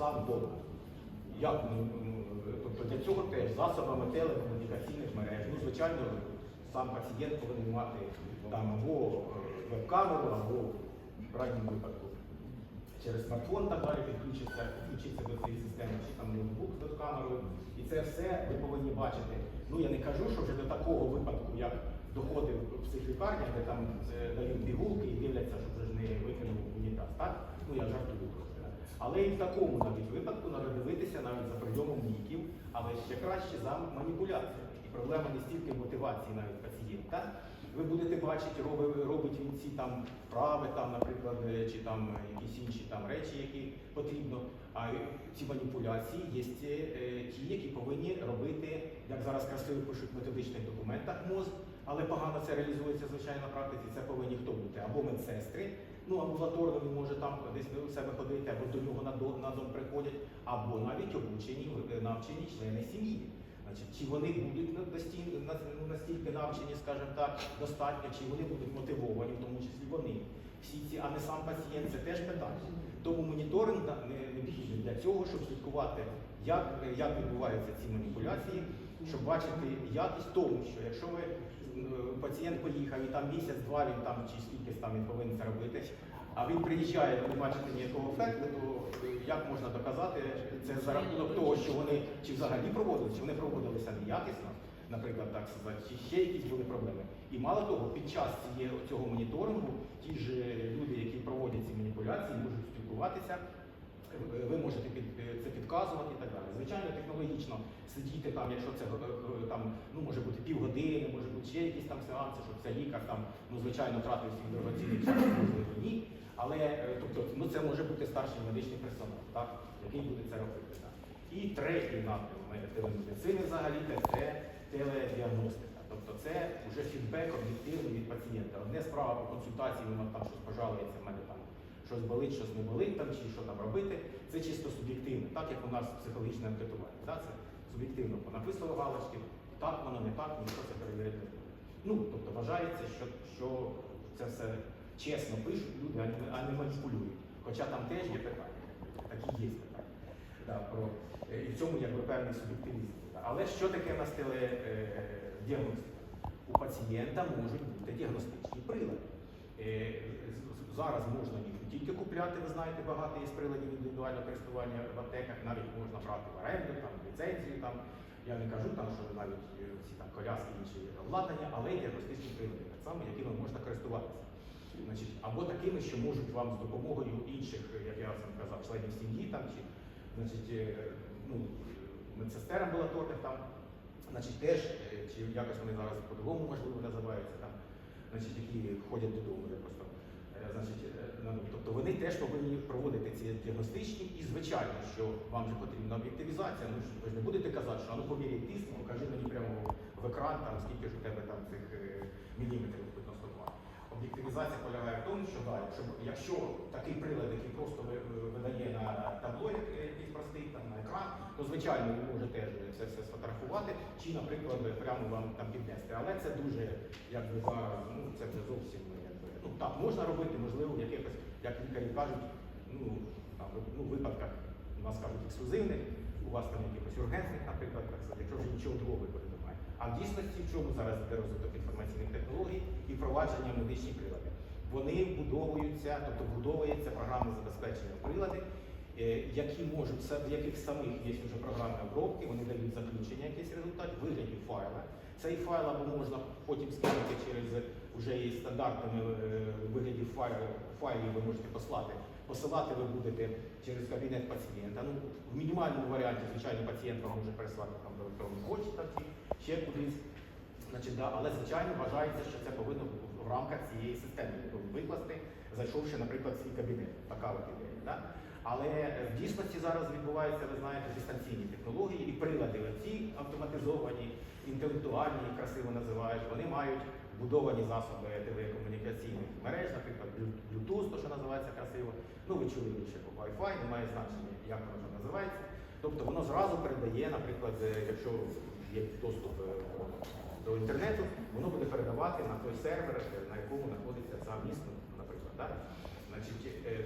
сам вдома. Як ну, ну, тобто для цього теж засобами телекомунікаційних мереж. Ну, звичайно, сам пацієнт повинен мати там або е, веб-камеру, або в крайньому випадку через смартфон так далі підключиться, підключиться до цієї системи, чи там ноутбук з веб-камерою. І це все ви повинні бачити. Ну я не кажу, що вже до такого випадку, як доходив в цих де там е, дають пігулки і дивляться, щоб вже не викинув в унітаз. Так? Ну я жартую просто. да. Але і в такому навіть випадку дивитися навіть за прийомом ліків, але ще краще за маніпуляціями. І проблема не стільки мотивації навіть пацієнта. Ви будете бачити, робить, робить він ці там вправи, там, наприклад, е, чи там якісь інші там речі, які потрібно. А ці маніпуляції є е, ті, які повинні робити, як зараз красиво пишуть в методичних документах МОЗ, але погано це реалізується звичайно на практиці. Це повинні хто бути? Або медсестри, ну амбулаторно він може там десь у себе ходити, або до нього на дом, приходять, або навіть обучені навчені члени сім'ї. Чи вони будуть настільки, настільки навчені, скажімо так, достатньо, чи вони будуть мотивовані, в тому числі вони. Всі ці, а не сам пацієнт, це теж питання. Тому моніторинг необхідний для цього, щоб слідкувати, як, як відбуваються ці маніпуляції, щоб бачити якість тому, що якщо ви е, пацієнт поїхав і там місяць-два він там чи скільки там він повинен це робити, а він приїжджає, ви не бачите ніякого ефекту, то як можна доказати це за рахунок того, що вони чи взагалі проводилися, чи вони проводилися неякісно, наприклад, так сказати, чи ще якісь були проблеми. І мало того, під час цього моніторингу ті ж люди, які проводять ці маніпуляції, можуть спілкуватися. Е, Ви можете під, це підказувати і так далі. Звичайно, технологічно сидіти там, якщо це е, е, там, ну може бути півгодини, може бути ще якісь там сеанси, щоб це лікар там, ну звичайно, тратив свій дорогоцінний час, можливо, ні. Але е, тобто, ну це може бути старший медичний персонал, так, який буде це робити. Так. І третій напрям телемедицини взагалі це теледіагностика. Тобто це вже фідбек об'єктивний від пацієнта. Одне справа по консультації, він вам там щось пожалується, в мене там щось болить, щось не болить, там, чи що там робити. Це чисто суб'єктивно, так як у нас психологічне анкетування. Так? Це суб'єктивно понаписували галочки, так воно не так, ніхто це перевірити не буде. Ну, тобто вважається, що, що це все чесно пишуть люди, а не, маніпулюють. Хоча там теж є питання, такі є питання. Да, про, е, і в цьому якби певний суб'єктивізм. Але що таке в нас теледіагностика? У пацієнта можуть бути діагностичні прилади. Е, Зараз можна їх не тільки купляти, ви знаєте, багато є приладів індивідуального користування в аптеках, навіть можна брати в оренду, там, ліцензію. Там. Я не кажу, там, що навіть е, ці там, коляски інші обладнання, але є діагностичні прилади, так само, якими можна користуватися. Значить, або такими, що можуть вам з допомогою інших, як я вам казав, членів сім'ї там, чи значить, е, ну, медсестер амбулаторних там, значить, теж, е, чи якось вони зараз по-другому можливо називаються там, значить, які ходять додому, я просто. е, Значить, е, тобто вони теж повинні проводити ці діагностичні і звичайно, що вам же потрібна об'єктивізація. Ну ви ж не будете казати, що ну поміряй тиск, покажи мені прямо в екран, там скільки ж у тебе там цих е, міліметрів хоч на 102. Полягає в тому, що да, якщо, якщо такий прилад, який просто видає на табло як- якийсь простий там на екран, то звичайно ви можете це все сфотографувати чи, наприклад, прямо вам там піднести. Але це дуже, як ви зараз, ну це вже зовсім якби. Ну так, можна робити, можливо, в якихось, як лікарі кажуть, ну там ну, випадках у нас кажуть ексклюзивних, у вас там якихось ургентних, наприклад, так сказати, якщо вже нічого другого виходу. А в дійсності в чому зараз йде розвиток інформаційних технологій і впровадження медичних приладів? Вони вбудовуються, тобто вбудовується програмне забезпечення прилади, е, які можуть в яких самих є вже програмні обробки, вони дають заключення якийсь результат вигляді файла. Цей файл або можна потім скинути через вже є стандартними е, вигляді файлів, файлів ви можете послати. Посилати ви будете через кабінет пацієнта. Ну, в мінімальному варіанті, звичайно, пацієнт вам може переслати там до електронної почти ще кудись. Значить, да, але звичайно вважається, що це повинно в- рамках цієї системи викласти, зайшовши, наприклад, в свій кабінет. Така от ідея. Да? Але е, в дійсності зараз відбуваються, ви знаєте, дистанційні технології і прилади ці автоматизовані, інтелектуальні, красиво називають, вони мають будовані засоби телекомунікаційних мереж, наприклад, Blu- Bluetooth, то що називається красиво. Ну, ви чули більше по Wi-Fi, немає значення, як воно називається. Тобто воно зразу передає, наприклад, е, якщо є доступ е, до інтернету, воно буде передавати на той сервер, на якому знаходиться сам місто, наприклад. Так? Значить, е,